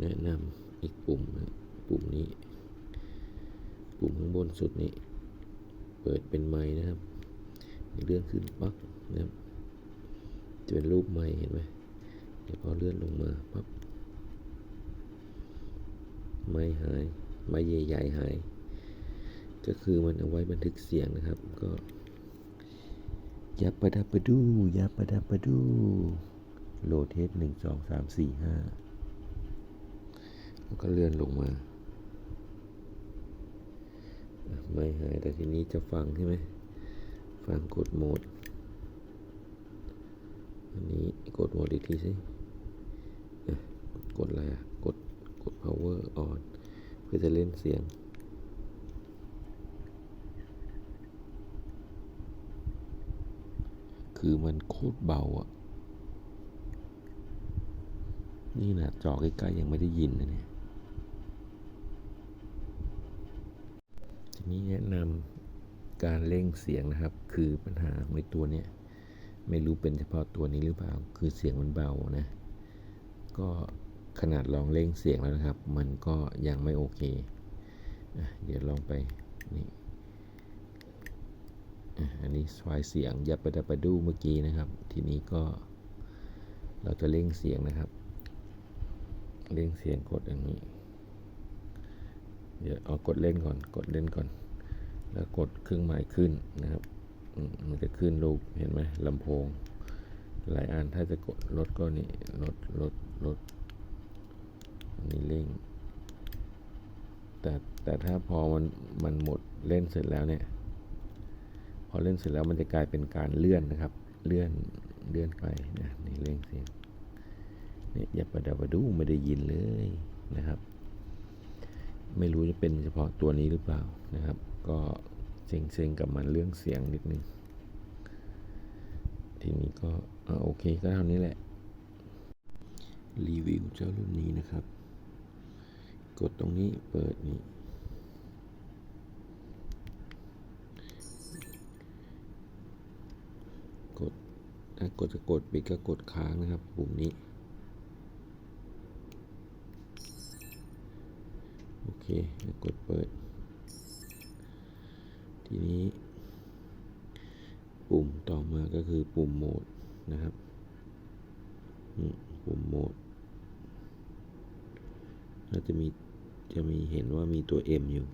แนะนำอีกปุ่มปุ่มนี้ ปุ่มข้างบนสุดนี้ เปิดเป็นไม้นะครับเลื่อนขึ้นปั๊บนะครับจะเป็นรูปไม้เห็นไหมเดี๋ยวพอเลื่อนลงมาปั๊บไม้หายไม้ใหญ่ๆหาย ก็คือมันเอาไว้บันทึกเสียงนะครับก็ยับประดับประดูยับประดับประดูโหลดเทปหนึ่งสองสามสี่ห้า ก็เลื่อนลงมาไม่หายแต่ทีนี้จะฟังใช่ไหมฟังกดโหมด อันนี้กดโหมดอีกทีสิกดอะไรอะกดกด power on เพื่อจะเล่นเสียงคือมันโคตรเบาอะนี่นะจอใกล้ๆยังไม่ได้ยินนะเนี่ย ที นี้แนะนำการเร่งเสียงนะครับ คือปัญหาของในตัวเนี้ยไม่รู้เป็นเฉพาะตัวนี้หรือเปล่า คือเสียงมันเบานะ ก็ขนาดลองเร่งเสียงแล้วนะครับ มันก็ยังไม่โอเคอเดี๋ยวลองไปนี่อันนี้สายเสียงยับประดับปดูเมื่อกี้นะครับ ทีนี้ก็เราจะเร่งเสียงนะครับ เร่งเสียงกดอย่างนี้ เดี๋ยวเอากดเล่นก่อน กดเล่นก่อน แล้วกดเครื่องหมายขึ้นนะครับ มันจะขึ้นรูปเห็นไหมลำโพง หลายอันถ้าจะกดลดก็นี่ลดลดลดนนี้เร่งแต่แต่ถ้าพอมันมันหมดเล่นเสร็จแล้วเนี่ย พอเล่นเสร็จแล้วมันจะกลายเป็นการเลื่อนนะครับ เลื่อนเลื่อนไปนะนี่เร่งเสียงนี่ยอย่าประดับประดูไม่ได้ยินเลยนะครับ ไม่รู้จะเป็นเฉพาะตัวนี้หรือเปล่านะครับ ก็เซ็งๆกับมันเรื่องเสียงนิดนึง ทีนี้ก็อโอเคก็เท่านี้แหละ รีวิวเจ้ารุ่นนี้นะครับ กดตรงนี้เปิดนี่กดถ้ากดจะกดปิดก็กดค้างนะครับ ปุ่มนี้ โอเคกดเปิด ทีนี้ ปุ่มต่อมาก็คือปุ่มโหมดนะครับปุ่มโหมดเราจะมีจะมีเห็นว่ามีตัว M อยู่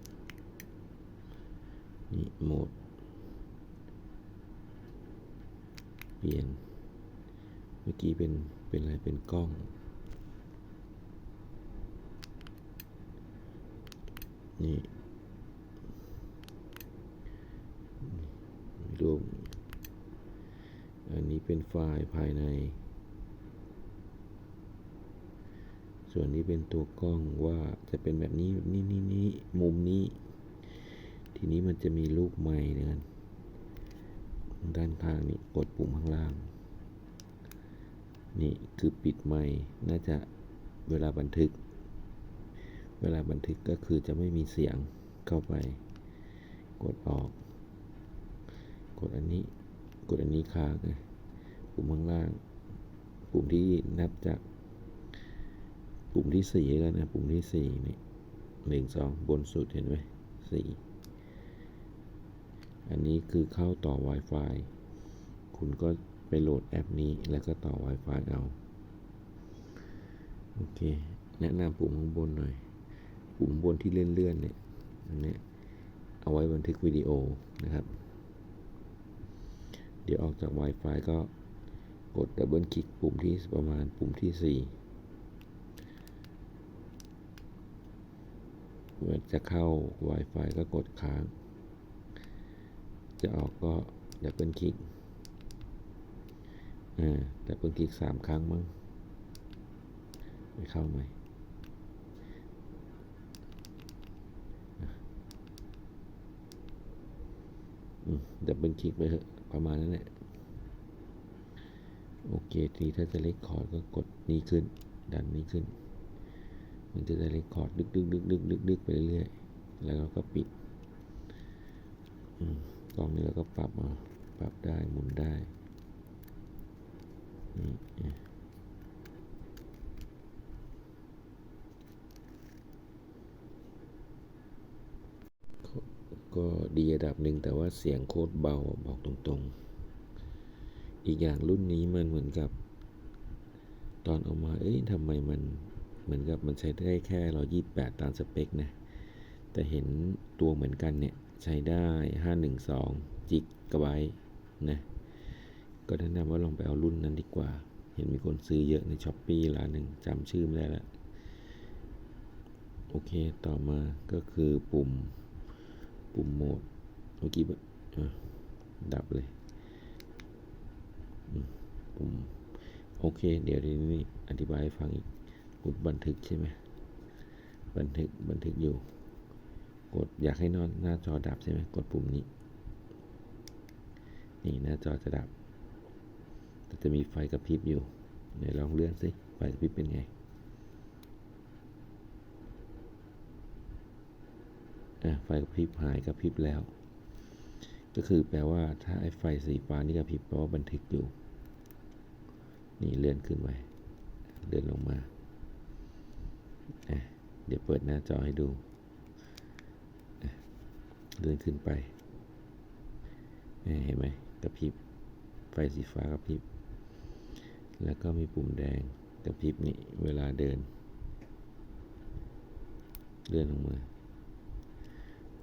นี่โหมด เปลี่ยน เมื่อกี้เป็นเป็นอะไรเป็นกล้อง นี่ รวม อันนี้เป็นไฟล์ภายใน ส่วนนี้เป็นตัวกล้องว่าจะเป็นแบบนี้แบบนี้นี่นี่มุมนี้ ทีนี้มันจะมีลูกไม้เนี่ยด้านข้างนี่กดปุ่มข้างล่าง นี่คือปิดไม้น่าจะเวลาบันทึก เวลาบันทึกก็คือจะไม่มีเสียงเข้าไป กดออก กดอันนี้ กดอันนี้ค้างนะปุ่มข้างล่าง ปุ่มที่นับจาก ปุ่มที่สี่แล้วนะ ปุ่มที่สี่นี่หนึ่งสองบนสุดเห็นไหมสี่อันนี้คือเข้าต่อ Wi-Fi คุณก็ไปโหลดแอปนี้แล้วก็ต่อ Wi-Fi เอา โอเค แนะนำปุ่มข้างบนหน่อย ปุ่มบนที่เลื่อนๆเนี่ยอันนี้เอาไว้บันทึกวิดีโอนะครับ เดี๋ยวออกจาก Wi-Fi ก็กดดับเบิลคลิกปุ่มที่ประมาณปุ่มที่ 4 เมื่อจะเข้า Wi-Fi ก็กดค้าง จะออกก็ดับเบิลคลิกอ่าดับเบิลคลิกสามครั้งมั้งไม่เข้าไหม อืม ดับเบิลคลิกไปเถอะประมาณนั้นแหละโอเคทีนี้ถ้าจะเล็กคอร์ดก็กดนี้ขึ้น ดันนี้ขึ้น มันจะได้เล็กคอร์ดดึกดึกดึกดึกดึกดึกไปเรื่อยๆแล้วเราก็ปิดกล้องนี้เราก็ปรับมาปรับได้หมุนได้นี่ ก็ดีระดับหนึ่งแต่ว่าเสียงโคตรเบาบอกตรงๆ อีกอย่างรุ่นนี้มันเหมือนกับ ตอนเอามา เอ้ยทำไมมันเหมือนกับมันใช้ได้แค่ร้อยี่แปดตามสเปคนะ แต่เห็นตัวเหมือนกันเนี่ย ใช้ได้ห้าหนึ่งสองจิกกะไบต์นะ ก็แนะนำว่าลองไปเอารุ่นนั้นดีกว่า เห็นมีคนซื้อเยอะในช้อปปี้ร้านหนึ่งจำชื่อไม่ได้ละโอเค ต่อมาก็คือปุ่ม ปุ่มโหมดเมื่อกี้ดับเลยปุ่มโอเค เดี๋ยวทีนี้อธิบายให้ฟังอีกกดบันทึกใช่ไหมบันทึกบันทึกอยู่ กดอยากให้นอนหน้าจอดับใช่ไหมกดปุ่มนี้ นี่หน้าจอจะดับแต่จะมีไฟกระพริบอยู่ไหนลองเลื่อนสิไฟกระพริบเป็นไง อะไฟกระพริบหายกระพริบแล้ว ก็คือแปลว่าถ้าไอ้ไฟสีฟ้านี่กระพริบแปลว่าบันทึกอยู่ นี่เลื่อนขึ้นไปเลื่อนลงมาอะเดี๋ยวเปิดหน้าจอให้ดูอะเลื่อนขึ้นไปเห็นไหมกระพริบไฟสีฟ้ากระพริบ แล้วก็มีปุ่มแดงกระพริบนี่เวลาเดิน เลื่อนลงมา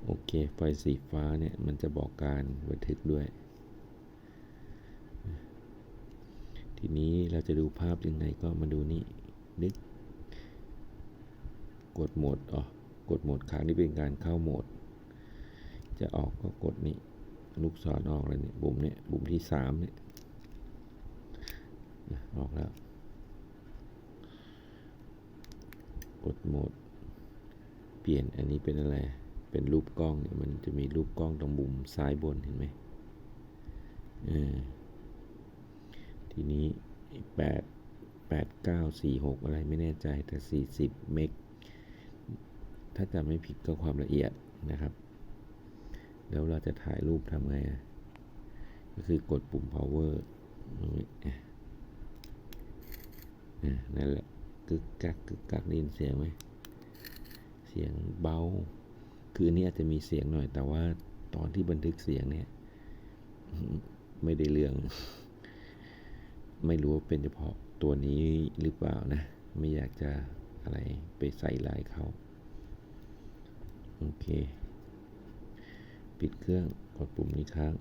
โอเคไฟสีฟ้าเนี่ยมันจะบอกการบันทึกด้วย ทีนี้เราจะดูภาพยังไงก็มาดูนี่นึกกดโหมดอ๋อกดโหมดค้างนี่เป็นการเข้าโหมด จะออกก็กดนี่ลูกศรออกเลยเนี่ยปุ่มเนี่ยปุ่มที่สามเนี่ยออกแล้ว กดโหมด เปลี่ยนอันนี้เป็นอะไร เป็นรูปกล้องเนี่ยมันจะมีรูปกล้องตรงมุมซ้ายบนเห็นไหมเออทีนี้แปดแปดเก้าสี่หกอะไรไม่แน่ใจแต่สี่สิบเมกถ้าจำไม่ผิดก็ความละเอียดนะครับ แล้วเราจะถ่ายรูปทำไงอะก็คือกดปุ่ม power ตรงนี้อะอะนั่นแหละกึกกักกึกกักได้ยินเสียงไหม เสียงเบา คืออันนี้อาจจะมีเสียงหน่อย แต่ว่าตอนที่บันทึกเสียงเนี่ย ไม่ได้เรื่อง ไม่รู้ว่าเป็นเฉพาะตัวนี้หรือเปล่านะ ไม่อยากจะอะไรไปใส่ลายเขา โอเค ปิดเครื่องกดปุ่มนี้ค้าง